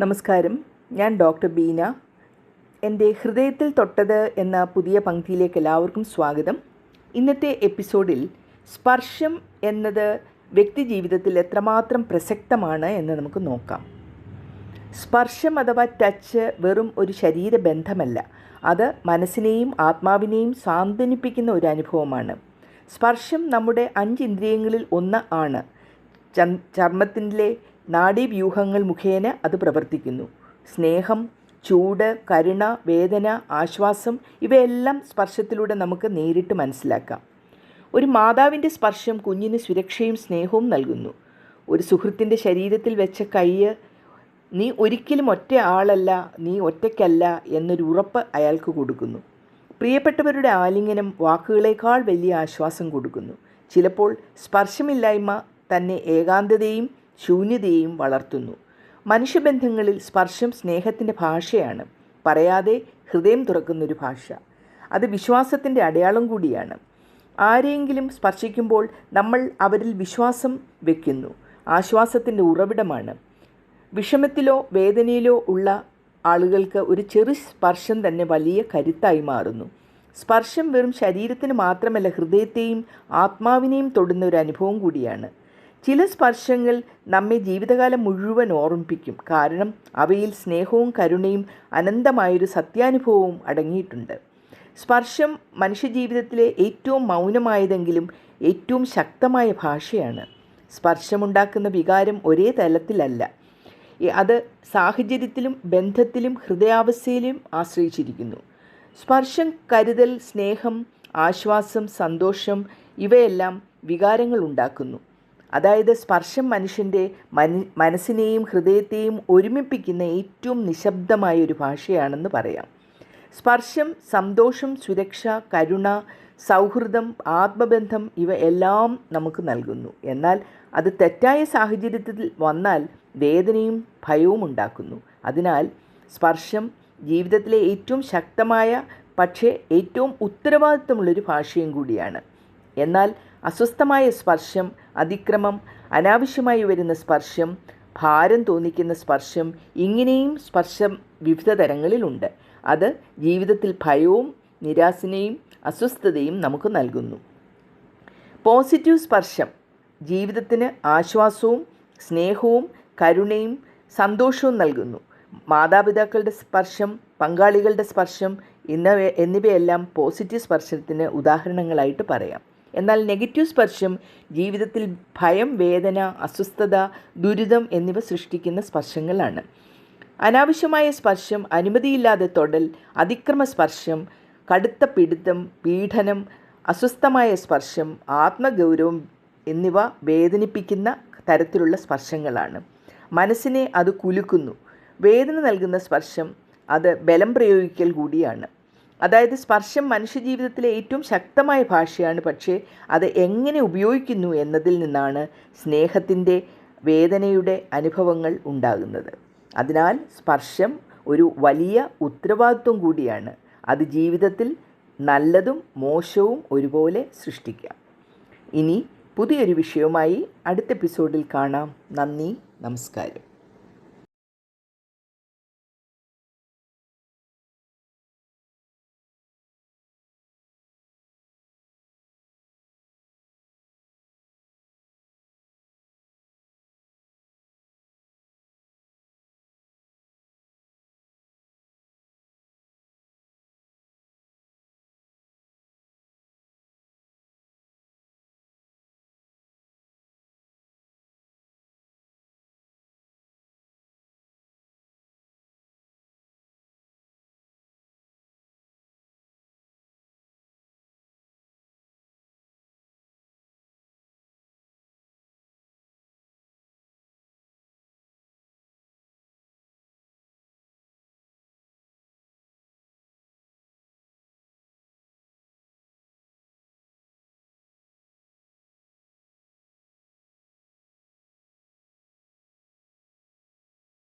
നമസ്കാരം. ഞാൻ ഡോക്ടർ ബീന. എന്റെ ഹൃദയത്തിൽ തൊട്ടത് എന്ന പുതിയ പങ്ക്തിയിലേക്ക് എല്ലാവർക്കും സ്വാഗതം. ഇന്നത്തെ എപ്പിസോഡിൽ സ്പർശം എന്നത് വ്യക്തി ജീവിതത്തിൽ എത്രമാത്രം പ്രസക്തമാണ് എന്ന് നമുക്ക് നോക്കാം. സ്പർശം അഥവാ ടച്ച് വെറും ഒരു ശരീരബന്ധമല്ല അത് മനസ്സിനെയും ആത്മാവിനെയും സാന്ത്വനിപ്പിക്കുന്ന ഒരു അനുഭവമാണ്. സ്പർശം നമ്മുടെ അഞ്ച് ഇന്ദ്രിയങ്ങളിൽ ഒന്ന് ആണ്. ചർമ്മത്തിന്റെ നാഡീവ്യൂഹങ്ങൾ മുഖേന അത് പ്രവർത്തിക്കുന്നു. സ്നേഹം ചൂട് കരുണ വേദന ആശ്വാസം ഇവയെല്ലാം സ്പർശത്തിലൂടെ നമുക്ക് നേരിട്ട് മനസ്സിലാക്കാം. ഒരു മാതാവിന്റെ സ്പർശം കുഞ്ഞിന് സുരക്ഷയും സ്നേഹവും നൽകുന്നു. ഒരു സുഹൃത്തിന്റെ ശരീരത്തിൽ വെച്ച കയ്യ് നീ ഒരിക്കലും ഒറ്റ ആളല്ല നീ ഒറ്റയ്ക്കല്ല എന്നൊരു ഉറപ്പ് അയാൾക്ക് കൊടുക്കുന്നു. പ്രിയപ്പെട്ടവരുടെ ആലിംഗനം വാക്കുകളേക്കാൾ വലിയ ആശ്വാസം കൊടുക്കുന്നു. ചിലപ്പോൾ സ്പർശമില്ലായ്മ തന്നെ ഏകാന്തതയും ശൂന്യതയും വളർത്തുന്നു. മനുഷ്യബന്ധങ്ങളിൽ സ്പർശം സ്നേഹത്തിന്റെ ഭാഷയാണ്. പറയാതെ ഹൃദയം തുറക്കുന്നൊരു ഭാഷ. അത് വിശ്വാസത്തിന്റെ അടയാളം കൂടിയാണ്. ആരെയെങ്കിലും സ്പർശിക്കുമ്പോൾ നമ്മൾ അവരിൽ വിശ്വാസം വയ്ക്കുന്നു ആശ്വാസത്തിന്റെ ഉറവിടമാണ്. വിഷമത്തിലോ വേദനയിലോ ഉള്ള ആളുകൾക്ക് ഒരു ചെറു സ്പർശം തന്നെ വലിയ കരുത്തായി മാറുന്നു. സ്പർശം വെറും ശരീരത്തിന് മാത്രമല്ല ഹൃദയത്തെയും ആത്മാവിനെയും തൊടുന്ന ഒരു അനുഭവം കൂടിയാണ്. ചില സ്പർശങ്ങൾ നമ്മെ ജീവിതകാലം മുഴുവൻ ഓർമ്മിപ്പിക്കും. കാരണം അവയിൽ സ്നേഹവും കരുണയും അനന്തമായൊരു സത്യാനുഭവവും അടങ്ങിയിട്ടുണ്ട്. സ്പർശം മനുഷ്യജീവിതത്തിലെ ഏറ്റവും മൗനമായതെങ്കിലും ഏറ്റവും ശക്തമായ ഭാഷയാണ്. സ്പർശമുണ്ടാക്കുന്ന വികാരം ഒരേ തലത്തിലല്ല. അത് സാഹചര്യത്തിലും ബന്ധത്തിലും ഹൃദയാവസ്ഥയിലും ആശ്രയിച്ചിരിക്കുന്നു. സ്പർശം കരുതൽ സ്നേഹം ആശ്വാസം സന്തോഷം ഇവയെല്ലാം വികാരങ്ങൾ ഉണ്ടാക്കുന്നു. അതായത് സ്പർശം മനുഷ്യന്റെ മന മനസ്സിനെയും ഹൃദയത്തെയും ഒരുമിപ്പിക്കുന്ന ഏറ്റവും നിശബ്ദമായ ഒരു ഭാഷയാണെന്ന് പറയാം. സ്പർശം സന്തോഷം സുരക്ഷ കരുണ സൗഹൃദം ആത്മബന്ധം ഇവ എല്ലാം നമുക്ക് നൽകുന്നു. എന്നാൽ അത് തെറ്റായ സാഹചര്യത്തിൽ വന്നാൽ വേദനയും ഭയവും ഉണ്ടാക്കുന്നു. അതിനാൽ സ്പർശം ജീവിതത്തിലെ ഏറ്റവും ശക്തമായ പക്ഷേ ഏറ്റവും ഉത്തരവാദിത്വമുള്ളൊരു ഭാഷയും കൂടിയാണ്. എന്നാൽ അസ്വസ്ഥമായ സ്പർശം അതിക്രമം അനാവശ്യമായി വരുന്ന സ്പർശം ഭാരം തോന്നിക്കുന്ന സ്പർശം ഇങ്ങനെയും സ്പർശം വിവിധ തരങ്ങളിലുണ്ട്. അത് ജീവിതത്തിൽ ഭയവും നിരാശനെയും അസ്വസ്ഥതയും നമുക്ക് നൽകുന്നു. പോസിറ്റീവ് സ്പർശം ജീവിതത്തിന് ആശ്വാസവും സ്നേഹവും കരുണയും സന്തോഷവും നൽകുന്നു. മാതാപിതാക്കളുടെ സ്പർശം പങ്കാളികളുടെ സ്പർശം എന്നിവ എന്നിവയെല്ലാം പോസിറ്റീവ് സ്പർശത്തിന് ഉദാഹരണങ്ങളായിട്ട് പറയാം. എന്നാൽ നെഗറ്റീവ് സ്പർശം ജീവിതത്തിൽ ഭയം വേദന അസ്വസ്ഥത ദുരിതം എന്നിവ സൃഷ്ടിക്കുന്ന സ്പർശങ്ങളാണ്. അനാവശ്യമായ സ്പർശം അനുമതിയില്ലാതെ തൊടൽ അതിക്രമ സ്പർശം കടുത്ത പിടുത്തം പീഡനം അസ്വസ്ഥമായ സ്പർശം ആത്മഗൗരവം എന്നിവ വേദനിപ്പിക്കുന്ന തരത്തിലുള്ള സ്പർശങ്ങളാണ്. മനസ്സിനെ അത് കുലുക്കുന്നു. വേദന നൽകുന്ന സ്പർശം അത് ബലം പ്രയോഗിക്കൽ കൂടിയാണ്. അതായത് സ്പർശം മനുഷ്യജീവിതത്തിലെ ഏറ്റവും ശക്തമായ ഭാഷയാണ്. പക്ഷേ അത് എങ്ങനെ ഉപയോഗിക്കുന്നു എന്നതിൽ നിന്നാണ് സ്നേഹത്തിന്റെ വേദനയുടെ അനുഭവങ്ങൾ ഉണ്ടാകുന്നത്. അതിനാൽ സ്പർശം ഒരു വലിയ ഉത്തരവാദിത്വം കൂടിയാണ്. അത് ജീവിതത്തിൽ നല്ലതും മോശവും ഒരുപോലെ സൃഷ്ടിക്കാം. ഇനി പുതിയൊരു വിഷയവുമായി അടുത്ത എപ്പിസോഡിൽ കാണാം. നന്ദി നമസ്കാരം.